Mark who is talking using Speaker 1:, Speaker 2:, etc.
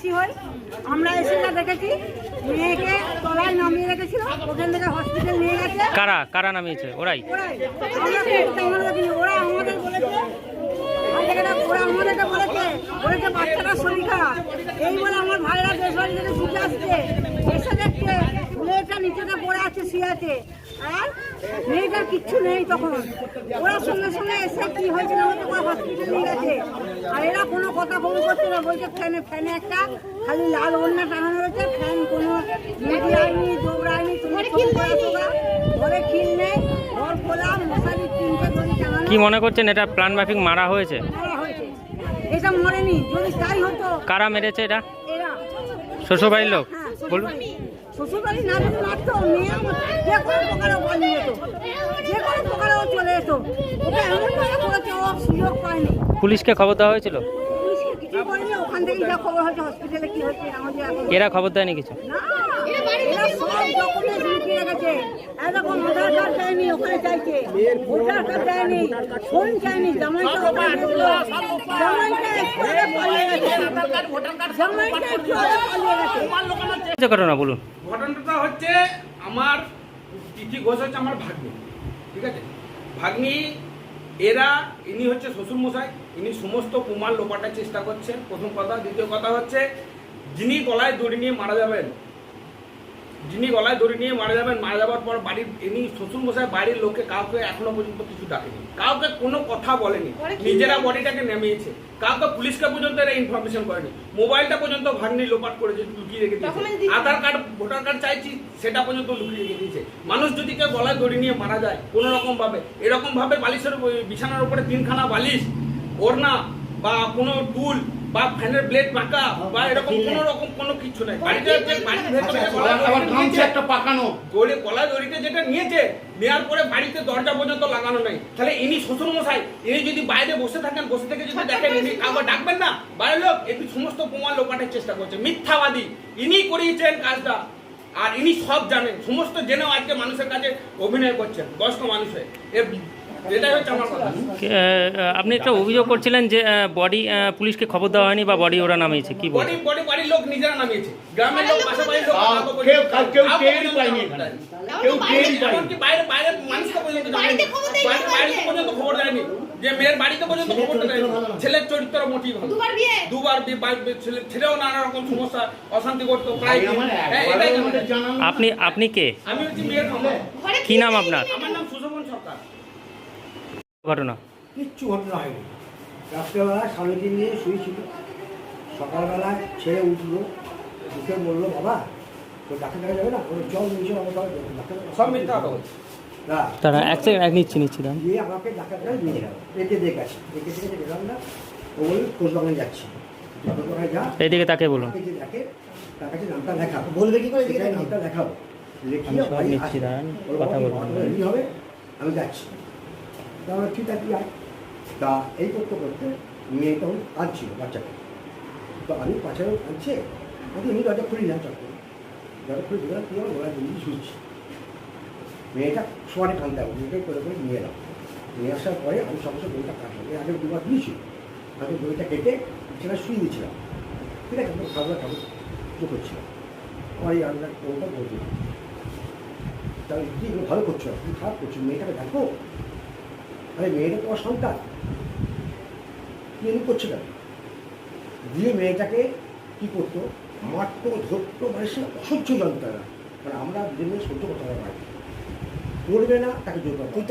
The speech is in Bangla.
Speaker 1: বেশি হয়। আমরা এসে যা দেখেছি মেয়েকে তলায় নামিয়ে রেখেছিল ওখান থেকে হসপিটাল নিয়ে গেছে।
Speaker 2: কারা কারা নামিয়েছে? ওরাই?
Speaker 1: ওরা আমাদের বলেছে ওরা আমাদেরকে বলেছে বলেছে বাচ্চাটার শরীর খারাপ এই বলে আমার ভাইরা দেশ বাড়ি থেকে ছুটে আসছে। এসে দেখছে মেয়েটা নিচেতে পড়ে আছে শুয়ে আর মেয়েটার কিচ্ছু নেই তখন। ওরা সঙ্গে সঙ্গে এসে কি হয়েছে না হয়তো ওরা হসপিটাল নিয়ে গেছে। আর এরা কোনো কথা করছে না বলছে ফ্যানে ফ্যানে একটা খালি লাল ওড়না টাঙানো রয়েছে ফ্যান কোনো মিডিয়ায়নি দৌড়ায়নি ঘরে খিল নেই ঘর খোলা মশারি তিনটে দড়ি টাঙানো।
Speaker 2: কি মনে করছেন এটা প্ল্যান মাফিক মারা হয়েছে?
Speaker 1: মারা হয়েছে। এটা মরেনি যদি তাই হতো
Speaker 2: কারা মেরেছে এটা? শ্বশুরবাড়ির লোক?
Speaker 1: হ্যাঁ
Speaker 2: বলুন।
Speaker 1: শ্বশুরবাড়ি না যদি মারতো মেয়ে আমার যে কোনো প্রকারে পালিয়ে যেত। যে কোনো প্রকারে ও চলে যেত। ওকে এমন করে করেছে ও সুযোগ পায়নি।
Speaker 2: পুলিশকে খবর দেওয়া হয়েছিল?
Speaker 1: পুলিশকে কিছু করেনি ওখান থেকে যা খবর হয়েছে হসপিটালে কি হচ্ছে না হচ্ছে এখন
Speaker 2: এরা খবর দেয়নি কিছু?
Speaker 1: না এরা সব ডকুমেন্টস লুকিয়ে রেখেছে এরকম আধার কার্ড চাইনি ওখানে চাইছে ভোটার কার্ড চাইনি ফোন চাইনি জামাইটা জামাইটা একটু আগে পালিয়ে গেছে। জামাইটা একটু আগে পালিয়ে গেছে।
Speaker 2: ঘটনা বলুন।
Speaker 3: ঘটনাটা হচ্ছে আমার তিথি ঘোষ হচ্ছে আমার ভাগ্নি ঠিক আছে? ভাগ্নি এরা ইনি হচ্ছে শ্বশুরমশাই ইনি সমস্ত কুমার লোপাটার চেষ্টা করছেন। প্রথম কথা। দ্বিতীয় কথা হচ্ছে যিনি গলায় দড়ি নিয়ে মারা যাবেন যিনি গলায় দড়ি নিয়ে মারা যাবেন মারা যাওয়ার পর বাড়ির ইনি শ্বশুরমশাই বাড়ির লোককে কাউকে এখনও পর্যন্ত কিছু ডাকেনি। কাউকে কোনো কথা বলেনি। নিজেরা বডিটাকে নেমেছে কাউকে পুলিশকে পর্যন্ত এরা ইনফরমেশন করেনি। মোবাইলটা পর্যন্ত ভাগ্নি লোপাট করেছে লুকিয়ে রেখে দিয়েছে। আধার কার্ড ভোটার কার্ড চাইছি সেটা পর্যন্ত লুকিয়ে রেখে দিয়েছে। মানুষ যদি কেউ গলায় দড়ি নিয়ে মারা যায় কোনো রকম ভাবে এরকম ভাবে বালিশের বিছানার উপরে তিনখানা বালিশ ওড়না বা কোনো টুল বা ফ্যানের ব্লেড পাকা বা এরকম কোনো রকম কোনো কিছু নাই। বাড়িতে হচ্ছে বাড়ির ভেতরে
Speaker 4: আবার গামছা একটা পাকানো।
Speaker 3: গলে গলায় দড়িতে যেটা নিয়েছে নেওয়ার পরে বাড়িতে দরজা পর্যন্ত লাগানো নেই। তাহলে ইনি শ্বশুর মশাই ইনি যদি বাইরে বসে থাকেন বসে থেকে যদি দেখেন ইনি কাউকে ডাকবেন না বাইরের লোক একটু সমস্ত প্রমাণ লোপাটের চেষ্টা করছে মিথ্যাবাদী। ইনি করিয়েছেন কাজটা আর ইনি সব জানেন সমস্ত জেনেও আজকে মানুষের কাছে অভিনয় করছেন বয়স্ক মানুষের এর
Speaker 2: আপনি একটা অভিযোগ করছিলেন যে বডি পুলিশকে খবর দেওয়া হয়নি বা বডি ওরা নামিয়েছে কি
Speaker 3: বডি বডি বাড়ির লোক নিজেরা নামিয়েছে। গ্রামের লোক পাশাপাশি লোক
Speaker 4: কেউ- কেউ
Speaker 3: কাউকে
Speaker 4: পায়নি
Speaker 3: খবর
Speaker 4: এখানে।
Speaker 3: দেয়নি।
Speaker 4: কেউ টেরই পায়নি।
Speaker 3: বাইরে বাইরে মানুষকে পর্যন্ত জানেনি।
Speaker 5: বাড়িতে খবর দেয়নি।
Speaker 3: বাইরে বাইরে পর্যন্ত খবর দেয়নি। যে মেয়ের বাড়িতে পর্যন্ত ছেলের চরিত্র মোটিভ ভালো।
Speaker 5: দুবার বিয়ে।
Speaker 3: দুবার বিয়ে, ছেলে- ছেলেও নানা রকম সমস্যা অশান্তি করতো প্রায় হ্যাঁ,
Speaker 2: আপনি আপনি কে?
Speaker 3: আমি হচ্ছি মেয়ের
Speaker 2: কি নাম আপনার?
Speaker 3: আমার নাম সুশোভন সরকার।
Speaker 2: ঘটনা?
Speaker 6: কিচ্ছু ঘটনা হয়নি। রাত্রেবেলা স্বামীকে নিয়ে শুয়েছিল। সকালবেলা ছেড়ে উঠল। উঠে বলল বাবা তো ডাক্তার দেখা যাবে না? বাবা ডাক্তার
Speaker 3: সব মিথ্যা কথা বলছে।
Speaker 2: তারা এক সেকেন্ড এক নিচ্ছি নিচ্ছি দাম
Speaker 6: দিয়ে আমাকে ডাক্তার নিয়ে গেল। দিয়ে গেছে। থেকে গেলাম না। ও বলি কোচবাগানে যাচ্ছি।
Speaker 2: এইদিকে তাকে বলুন।
Speaker 6: দেখে। তার কাছে নামটা লেখাবো বলবে কি করে নামটা
Speaker 2: কথা বলব।
Speaker 6: আমি যাচ্ছি। তা আমরা ঠিক আছে আয় তা এই করতে করতে মেয়েটা কাঁদছিল বাচ্চাটা তো আমি পাশে কাঁদছে আমি এমনি দরজা খুলি না করে। দরজা খুলে দিলাম কি আমার গলায় দিয়ে শুনছি। মেয়েটা সমানে কানতে হবে মেয়েটাই করে করে নিয়ে এলাম। নিয়ে আসার পরে আমি সঙ্গে সঙ্গে বইটা কাটলাম। এর আগে দুবার দিয়েছি। আমি বইটা কেটে সেটা শুয়ে দিয়েছিলাম। ঠিক আছে আমি খাবার খাব তো করছিলাম। আমার এই রান্নার বউটা বলছি তাহলে কি ভালো করছ? তুমি খারাপ করছ? মেয়েটাকে দেখো। আরে মেয়েটা তোমার সন্তান? এমনি করছ কেন? দিয়ে মেয়েটাকে কি করতো? মারতো, ধরতো মানে সে অসহ্য যন্ত্রণা। কারণ আমরা দিনে সহ্য করতে না। করবে না, তাকে জোর করব